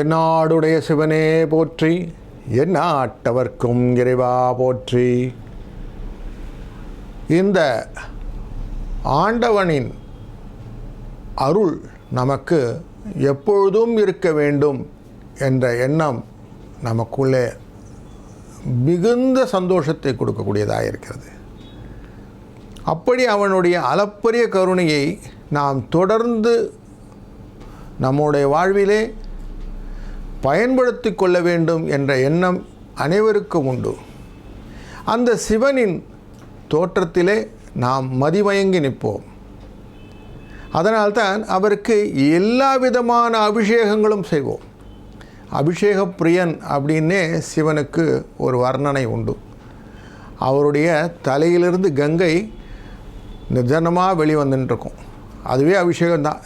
தென்னாடுடைய சிவனே போற்றி எந்நாட்டவர்க்கும் இறைவா போற்றி. இந்த ஆண்டவனின் அருள் நமக்கு எப்பொழுதும் இருக்க வேண்டும் என்ற எண்ணம் நமக்குள்ளே மிகுந்த சந்தோஷத்தை கொடுக்கக்கூடியதாக இருக்கிறது. அப்படி அவனுடைய அளப்பரிய கருணையை நாம் தொடர்ந்து நம்முடைய வாழ்விலே பயன்படுத்தி கொள்ள வேண்டும் என்ற எண்ணம் அனைவருக்கும் உண்டு. அந்த சிவனின் தோற்றத்திலே நாம் மதிமயங்கி நிற்போம். அதனால்தான் அவருக்கு எல்லா விதமான அபிஷேகங்களும் செய்வோம். அபிஷேக பிரியன் அப்படின்னே சிவனுக்கு ஒரு வர்ணனை உண்டு. அவருடைய தலையிலிருந்து கங்கை நிர்ஜனமாக வெளிவந்துட்டுருக்கும் அதுவே அபிஷேகம்தான்.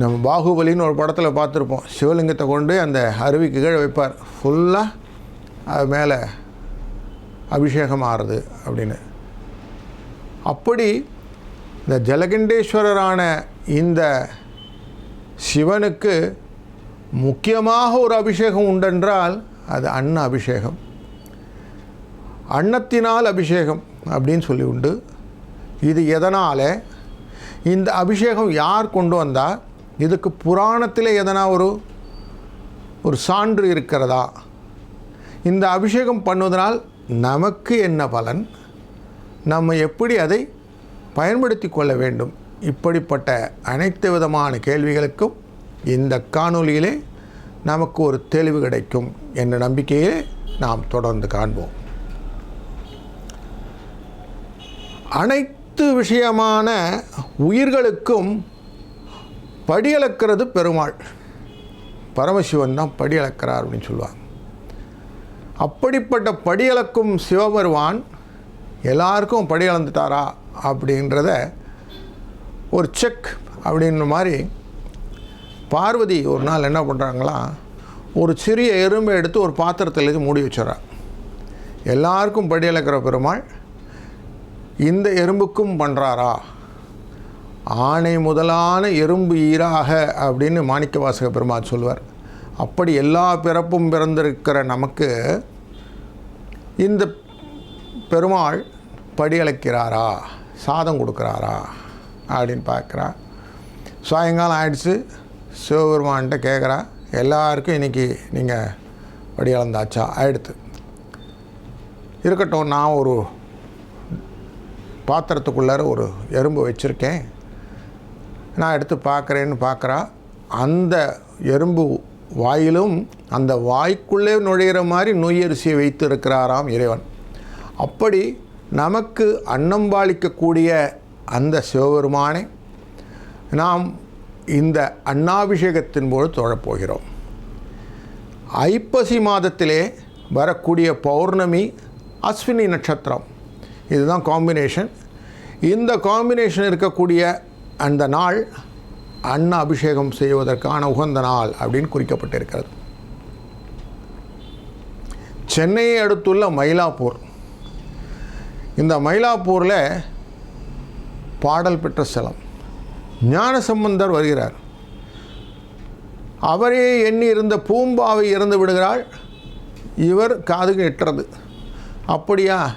நம்ம பாகுபலின்னு ஒரு படத்தில் பார்த்துருப்போம். சிவலிங்கத்தை கொண்டு அந்த அருவிக்கு கீழே வைப்பார். ஃபுல்லாக அது மேலே அபிஷேகம் ஆறுது அப்படின்னு. அப்படி இந்த ஜலகண்டேஸ்வரரான இந்த சிவனுக்கு முக்கியமாக ஒரு அபிஷேகம் உண்டென்றால் அது அன்ன அபிஷேகம். அன்னத்தினால் அபிஷேகம் அப்படின்னு சொல்லி உண்டு. இது எதனால்? இந்த அபிஷேகம் யார் கொண்டு வந்தால் இதுக்கு புராணத்தில் எதனா ஒரு ஒரு சான்று இருக்கிறதா? இந்த அபிஷேகம் பண்ணுவதனால் நமக்கு என்ன பலன்? நம்ம எப்படி அதை பயன்படுத்தி கொள்ள வேண்டும்? இப்படிப்பட்ட அனைத்து விதமான கேள்விகளுக்கும் இந்த காணொளியிலே நமக்கு ஒரு தெளிவு கிடைக்கும் என்ற நம்பிக்கையை நாம் தொடர்ந்து காண்போம். அனைத்து விஷயமான உயிர்களுக்கும் படியளக்கிறது பெருமாள். பரமசிவன் தான் படியளக்கிறார் அப்படின்னு சொல்லுவாங்க. அப்படிப்பட்ட படியளக்கும் சிவபெருமான் எல்லாருக்கும் படியளந்துட்டாரா அப்படின்றத ஒரு செக் அப்படின்ற மாதிரி பார்வதி ஒரு நாள் என்ன பண்ணுறாங்களா ஒரு சிறிய எறும்பை எடுத்து ஒரு பாத்திரத்தில் இது மூடி வச்சிடறா. எல்லாருக்கும் படியளக்கிற பெருமாள் இந்த எறும்புக்கும் பண்ணுறாரா ஆணை முதலான எறும்பு ஈராக அப்படின்னு மாணிக்க வாசக பெருமாள் சொல்வார். அப்படி எல்லா பிறப்பும் பிறந்திருக்கிற நமக்கு இந்த பெருமாள் படியழைக்கிறாரா சாதம் கொடுக்குறாரா? அப்படின்னு பார்க்குறா. சாயங்காலம் ஆயிடுச்சு. சிவபெருமான்கிட்ட கேட்குறா. எல்லாருக்கும் இன்றைக்கி நீங்கள் படி அளந்தாச்சா ஆயிடுத்து. இருக்கட்டும் நான் ஒரு பாத்திரத்துக்குள்ளார ஒரு எறும்பு வச்சுருக்கேன். நான் எடுத்து பார்க்குறேன்னு பார்க்குறா அந்த எறும்பு வாயிலும் அந்த வாய்க்குள்ளே நுழையிற மாதிரி நோயரிசியை வைத்து இருக்கிறாராம் இறைவன். அப்படி நமக்கு அன்னம்பாளிக்கக்கூடிய அந்த சிவபெருமானை நாம் இந்த அன்னாபிஷேகத்தின் போது தொழப்போகிறோம். ஐப்பசி மாதத்திலே வரக்கூடிய பௌர்ணமி அஸ்வினி நட்சத்திரம். இதுதான் காம்பினேஷன் இந்த காம்பினேஷன் இருக்கக்கூடிய அந்த நாள் அன்ன அபிஷேகம் செய்வதற்கான உகந்த நாள் அப்படின்னு குறிக்கப்பட்டிருக்கிறது. சென்னையை அடுத்துள்ள மயிலாப்பூர். இந்த மயிலாப்பூரில் பாடல் பெற்ற ஸ்தலம். ஞானசம்பந்தர் வருகிறார். அவரே எண்ணி இருந்த பூம்பாவை இறந்து விடுகிறாள். இவர் காதுக்கு எட்டுறது. அப்படியா?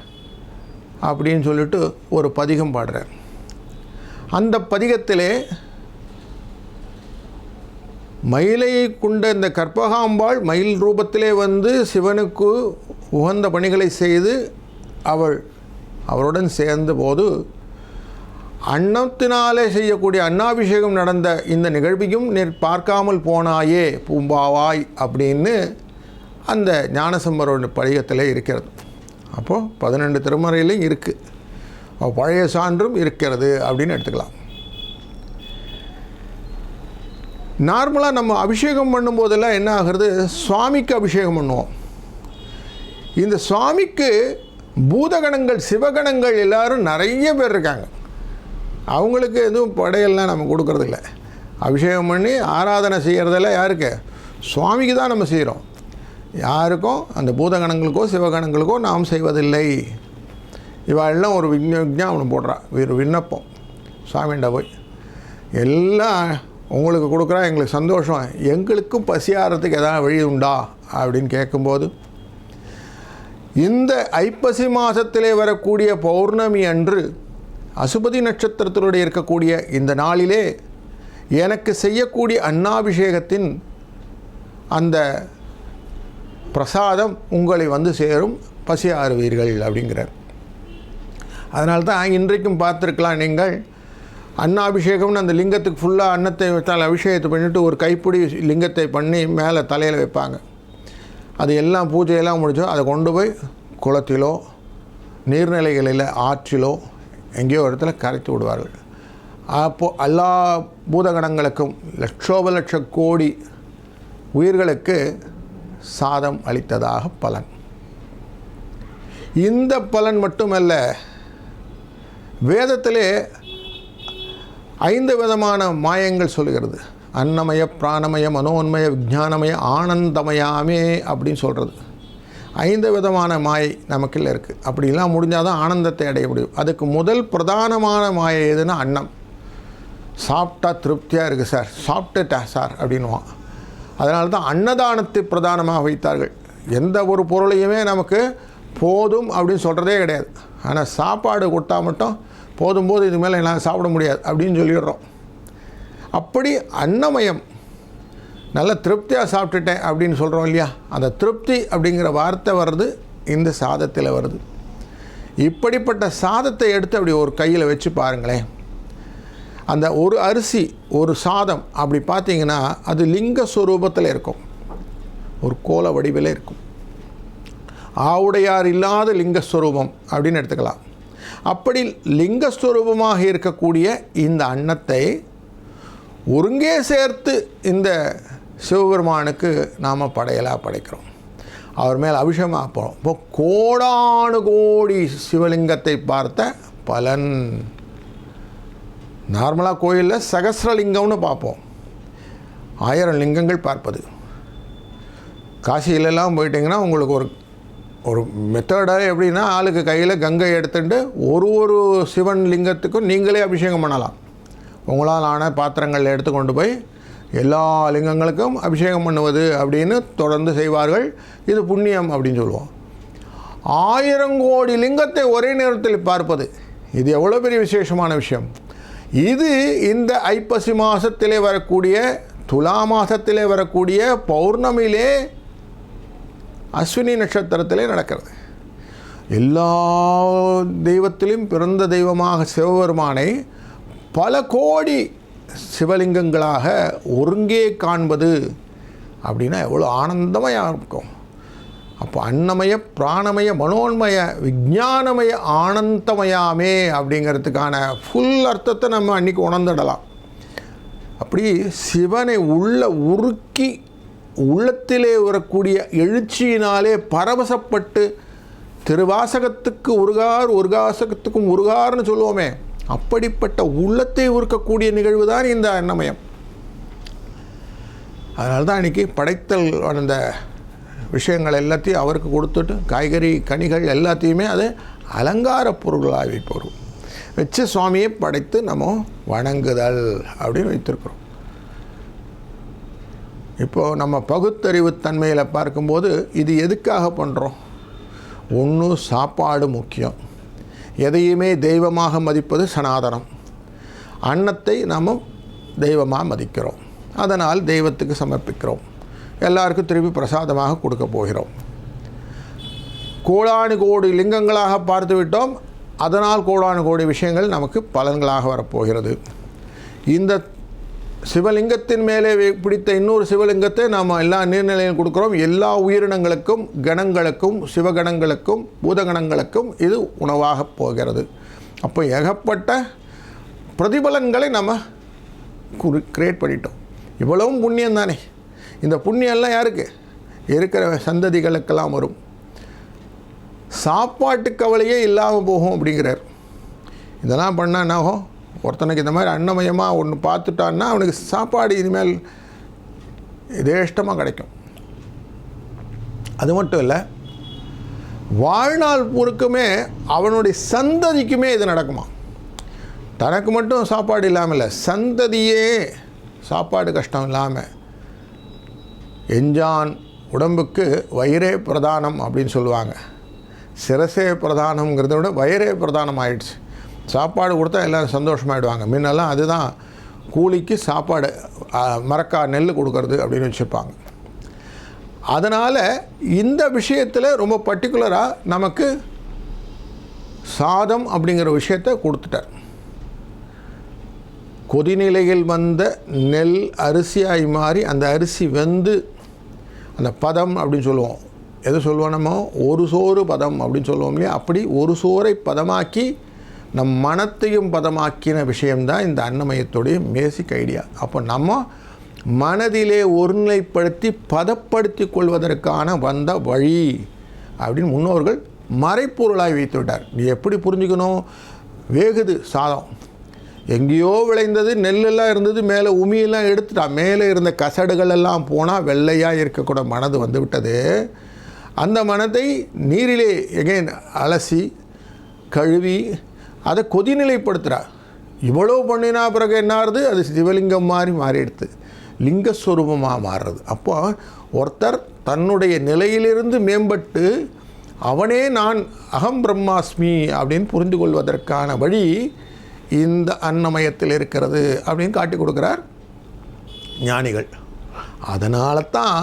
அப்படின்னு சொல்லிட்டு ஒரு பதிகம் பாடுறார். அந்த பதிகத்திலே மயிலை கொண்ட இந்த கற்பகாம்பாள் மயில் ரூபத்திலே வந்து சிவனுக்கு உகந்த பணிகளை செய்து அவள் அவருடன் சேர்ந்த போது அன்னத்தினாலே செய்யக்கூடிய அன்னாபிஷேகம் நடந்த இந்த நிகழ்வையும் நீர் பார்க்காமல் போனாயே பூம்பாவாய் அப்படின்னு அந்த ஞானசம்பரோட படிகத்தில் இருக்கிறது. அப்போது பதினெண்டு திருமறையிலையும் இருக்குது பழைய சான்றும் இருக்கிறது அப்படின்னு எடுத்துக்கலாம். நார்மலாக நம்ம அபிஷேகம் பண்ணும்போதெல்லாம் என்ன ஆகிறது? சுவாமிக்கு அபிஷேகம் பண்ணுவோம். இந்த சுவாமிக்கு பூதகணங்கள் சிவகணங்கள் எல்லாரும் நிறைய பேர் இருக்காங்க. அவங்களுக்கு எதுவும் படையெல்லாம் நம்ம கொடுக்கறதில்ல. அபிஷேகம் பண்ணி ஆராதனை செய்கிறதெல்லாம் யாருக்கு? சுவாமிக்கு தான் நம்ம செய்கிறோம் யாருக்கும் அந்த பூதகணங்களுக்கோ சிவகணங்களுக்கோ நாம் செய்வதில்லை. இவாளெல்லாம் ஒரு விஞ்ஞ விஞ்ஞாபனம் போடுறா. ஒரு விண்ணப்பம். சுவாமிகிட்ட போய். எல்லாம் உங்களுக்கு கொடுக்குறா எங்களுக்கு சந்தோஷம். எங்களுக்கும் பசியாரத்துக்கு எதாவது வழி உண்டா? அப்படின்னு கேட்கும்போது இந்த ஐப்பசி மாதத்திலே வரக்கூடிய பௌர்ணமி அன்று அசுபதி நட்சத்திரத்தினுடைய இருக்கக்கூடிய இந்த நாளிலே எனக்கு செய்யக்கூடிய அன்னாபிஷேகத்தின் அந்த பிரசாதம் உங்களை வந்து சேரும். பசி ஆறுவீர்கள் அப்படிங்கிறார். அதனால தான் இன்றைக்கும் பார்த்துருக்கலாம் நீங்கள். அன்னாபிஷேகம்னு அந்த லிங்கத்துக்கு ஃபுல்லாக அன்னத்தை வச்சால் அபிஷேகத்தை பண்ணிவிட்டு ஒரு கைப்பிடி லிங்கத்தை பண்ணி மேலே தலையில் வைப்பாங்க. அது எல்லாம் பூஜையெல்லாம் முடிச்சோ அதை கொண்டு போய் குளத்திலோ நீர்நிலைகளில் ஆற்றிலோ எங்கேயோ ஒரு இடத்துல கரைத்து விடுவார்கள். அப்போது எல்லா பூதகணங்களுக்கும் லட்சோப லட்ச கோடி உயிர்களுக்கு சாதம் அளித்ததாக பலன். இந்த பலன் மட்டுமல்ல வேதத்திலே ஐந்து விதமான மாயங்கள் சொல்லுகிறது. அன்னமய பிராணமய மனோன்மய விஜானமய ஆனந்தமயாமே அப்படின்னு சொல்கிறது ஐந்து விதமான மாயை நமக்கில் இருக்குது அப்படிலாம் முடிஞ்சால் தான் ஆனந்தத்தை அடைய முடியும். அதுக்கு முதல் பிரதானமான மாயை எதுன்னா அன்னம். சாப்பிட்டா திருப்தியாக இருக்குது சார். சாப்பிட்டுட்டா சார் அப்படின்வான் அதனால தான் அன்னதானத்தை பிரதானமாக வைத்தார்கள். எந்த ஒரு பொருளையுமே நமக்கு போதும் அப்படின்னு சொல்கிறதே கிடையாது. ஆனால் சாப்பாடு கொடுத்தா மட்டும் போதும் போது இது மேலே என்னால் சாப்பிட முடியாது அப்படின்னு சொல்லிடுறோம். அப்படி அன்னமயம் நல்ல திருப்தியாக சாப்பிட்டுட்டேன் அப்படின்னு சொல்கிறோம் இல்லையா? அந்த திருப்தி அப்படிங்கிற வார்த்தை வருது இந்த சாதத்தில் வருது. இப்படிப்பட்ட சாதத்தை எடுத்து அப்படி ஒரு கையில் வச்சு பாருங்களேன். அந்த ஒரு அரிசி ஒரு சாதம் அப்படி பார்த்தீங்கன்னா அது லிங்க ஸ்வரூபத்தில் இருக்கும். ஒரு கோல வடிவில் இருக்கும். ஆவுடையார் இல்லாத லிங்கஸ்வரூபம் அப்படின்னு எடுத்துக்கலாம். அப்படி லிங்கஸ்வரூபமாக இருக்கக்கூடிய இந்த அன்னத்தை ஒருங்கே சேர்த்து இந்த சிவபெருமானுக்கு நாம் படையலாக படைக்கிறோம். அவர் மேல் அபிஷேகமாக போகிறோம் இப்போ கோடானு கோடி சிவலிங்கத்தை பார்த்த பலன். நார்மலாக கோயிலில் சகசிரலிங்கம்னு பார்ப்போம். ஆயிரம் லிங்கங்கள் பார்ப்பது. காசியிலெல்லாம் போயிட்டிங்கன்னா உங்களுக்கு ஒரு ஒரு மெத்தடாக எப்படின்னா ஆளுக்கு கையில் கங்கை எடுத்துட்டு ஒரு ஒரு சிவன் லிங்கத்துக்கும் நீங்களே அபிஷேகம் பண்ணலாம். உங்களால் ஆன பாத்திரங்கள் எடுத்து கொண்டு போய் எல்லா லிங்கங்களுக்கும் அபிஷேகம் பண்ணுவது அப்படின்னு தொடர்ந்து செய்வார்கள். இது புண்ணியம் அப்படின்னு சொல்லுவோம். ஆயிரம் கோடி லிங்கத்தை ஒரே நேரத்தில் பார்ப்பது இது எவ்வளோ பெரிய விசேஷமான விஷயம். இது இந்த ஐப்பசி மாதத்திலே வரக்கூடிய துலா மாதத்திலே வரக்கூடிய பௌர்ணமியிலே அஸ்வினி நட்சத்திரத்திலே நடக்கிறது. எல்லா தெய்வத்திலும் பிறந்த தெய்வமாக சிவபெருமானை பல கோடி சிவலிங்கங்களாக ஒருங்கே காண்பது அப்படின்னா எவ்வளோ ஆனந்தமாக இருக்கும். அப்போ அன்னமய பிராணமய மனோன்மய விஞ்ஞானமய ஆனந்தமயாமே அப்படிங்கிறதுக்கான ஃபுல் அர்த்தத்தை நம்ம அன்றைக்கி உணர்ந்துடலாம். அப்படி சிவனை உள்ள உருக்கி உள்ளத்திலே வரக்கூடிய எழுச்சியினாலே பரவசப்பட்டு திருவாசகத்துக்கு உருகார் உருகாசகத்துக்கும் உருகார்னு சொல்லுவோமே அப்படிப்பட்ட உள்ளத்தை உருக்கக்கூடிய நிகழ்வு தான் இந்த அன்னமயம். அதனால தான் இன்றைக்கி படைத்தல் அந்த விஷயங்கள் எல்லாத்தையும் அவருக்கு கொடுத்துட்டு காய்கறி கனிகள் எல்லாத்தையுமே அது அலங்கார பொருள்களாக வைப்போம் வச்சு சுவாமியை படைத்து நம்ம வணங்குதல் அப்படின்னு வைத்திருக்கிறோம். இப்போது நம்ம பகுத்தறிவு தன்மையில் பார்க்கும்போது இது எதுக்காக பண்ணுறோம் ஒன்று சாப்பாடு முக்கியம். எதையுமே தெய்வமாக மதிப்பது சனாதனம். அன்னத்தை நாம் தெய்வமாக மதிக்கிறோம். அதனால் தெய்வத்துக்கு சமர்ப்பிக்கிறோம். எல்லாருக்கும் திருப்பி பிரசாதமாக கொடுக்க போகிறோம். கோடானு கோடி லிங்கங்களாக பார்த்து விட்டோம். அதனால் கோடானு கோடி விஷயங்கள் நமக்கு பலன்களாக வரப்போகிறது. இந்த சிவலிங்கத்தின் மேலே பிடித்த இன்னொரு சிவலிங்கத்தை நாம் எல்லா நீர்நிலையும் கொடுக்குறோம். எல்லா உயிரினங்களுக்கும் கணங்களுக்கும் சிவகணங்களுக்கும் பூதகணங்களுக்கும் இது உணவாக போகிறது. அப்போ ஏகப்பட்ட பிரதிபலன்களை நம்ம கிரியேட் பண்ணிட்டோம். இவ்வளவும் புண்ணியம் தானே. இந்த புண்ணியம்லாம் யாருக்கு? இருக்கிற சந்ததிகளுக்கெல்லாம் வரும். சாப்பாட்டு கவலையே இல்லாமல் போகும் அப்படிங்கிறார். இதெல்லாம் பண்ணால் என்னாகும் ஒருத்தனுக்கு இந்த மாதிரி அன்னமயமாக ஒன்று பார்த்துட்டான்னா அவனுக்கு சாப்பாடு இனிமேல் இதேஷ்டமாக கிடைக்கும். அது மட்டும் இல்லை வாழ்நாள் முழுக்குமே அவனுடைய சந்ததிக்குமே இது நடக்குமா? தனக்கு மட்டும் சாப்பாடு இல்லாமல் இல்லை சந்ததியே சாப்பாடு கஷ்டம் இல்லாமல் எஞ்சான் உடம்புக்கு வயிறே பிரதானம் அப்படின்னு சொல்லுவாங்க. சிரசே பிரதானம்ங்கிறத விட வயிறே பிரதானம் ஆயிடுச்சு. சாப்பாடு கொடுத்தா எல்லோரும் சந்தோஷமாயிடுவாங்க. முன்னெல்லாம் அதுதான் கூலிக்கு சாப்பாடு மரக்கா நெல் கொடுக்கறது அப்படின்னு வச்சுருப்பாங்க அதனால் இந்த விஷயத்தில் ரொம்ப பர்டிகுலராக நமக்கு சாதம் அப்படிங்கிற விஷயத்தை கொடுத்துட்டார். கொதிநிலையில் வந்த நெல் அரிசியாய் மாறி அந்த அரிசி வெந்து அந்த பதம் அப்படின்னு சொல்லுவோம். எது சொல்லுவோம் நம்ம? ஒரு சோறு பதம் அப்படின்னு சொல்லுவோம் இல்லையா? அப்படி ஒரு சோறை பதமாக்கி நம் மனத்தையும் பதமாக்கின விஷயம்தான் இந்த அன்னமயத்துடைய பேசிக் ஐடியா அப்போ நம்ம மனதிலே ஒருநிலைப்படுத்தி பதப்படுத்தி கொள்வதற்கான வந்த வழி அப்படின்னு முன்னோர்கள் மறைப்பொருளாய் வைத்து விட்டார். நீ எப்படி புரிஞ்சுக்கணும்? வேகுது சாதம். எங்கேயோ விளைந்தது நெல்லெல்லாம் இருந்தது மேலே உமியெல்லாம் எடுத்துட்டான் மேலே இருந்த கசடுகள் எல்லாம் போனால் வெள்ளையாக இருக்கக்கூட மனது வந்து விட்டது. அந்த மனதை நீரிலே எகைன் அலசி கழுவி அதை கொதிநிலைப்படுத்துகிறா இவ்வளோ பண்ணினா பிறகு என்ன ஆகுது அது சிவலிங்கம் மாதிரி மாறிடுது. லிங்கஸ்வரூபமாக மாறுறது. அப்போ ஒருத்தர் தன்னுடைய நிலையிலிருந்து மேம்பட்டு அவனே நான் அகம் பிரம்மாஸ்மி அப்படின்னு புரிந்து கொள்வதற்கான வழி இந்த அன்னமயத்தில் இருக்கிறது அப்படின்னு காட்டி கொடுக்குறார் ஞானிகள். அதனால தான்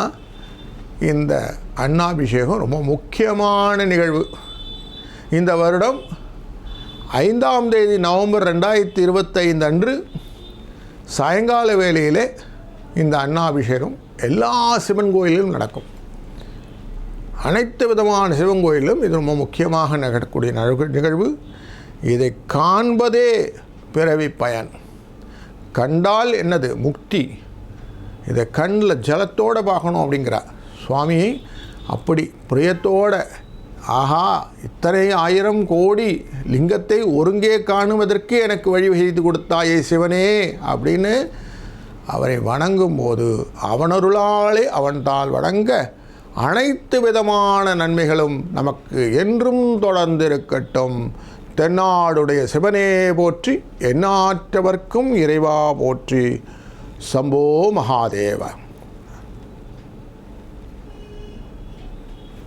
இந்த அன்னாபிஷேகம் ரொம்ப முக்கியமான நிகழ்வு. இந்த வருடம் ஐந்தாம் தேதி நவம்பர் ரெண்டாயிரத்தி இருபத்தைந்து அன்று சாயங்கால வேளையிலே இந்த அன்னாபிஷேகம் எல்லா சிவன் கோயிலிலும் நடக்கும். அனைத்து விதமான சிவன் கோயிலும் இது ரொம்ப முக்கியமாக நடக்கக்கூடிய நிகழ்வு- நிகழ்வு. இதை காண்பதே பிறவி பயன். கண்டால் என்னது? முக்தி. இதை கண்ணில் ஜலத்தோடு பார்க்கணும் அப்படிங்கிறார். சுவாமியை அப்படி பிரியத்தோட ஆஹா இத்தனை ஆயிரம் கோடி லிங்கத்தை ஒருங்கே காணுவதற்கு எனக்கு வழி செய்து கொடுத்தாயே சிவனே அப்படின்னு அவரை வணங்கும் போது அவனருளாலே அவன்தால் வணங்க அனைத்து விதமான நன்மைகளும் நமக்கு என்றும் தொடர்ந்திருக்கட்டும். தென்னாடுடைய சிவனே போற்றி எண்ணாற்றவர்க்கும் இறைவா போற்றி. சம்போ மகாதேவன்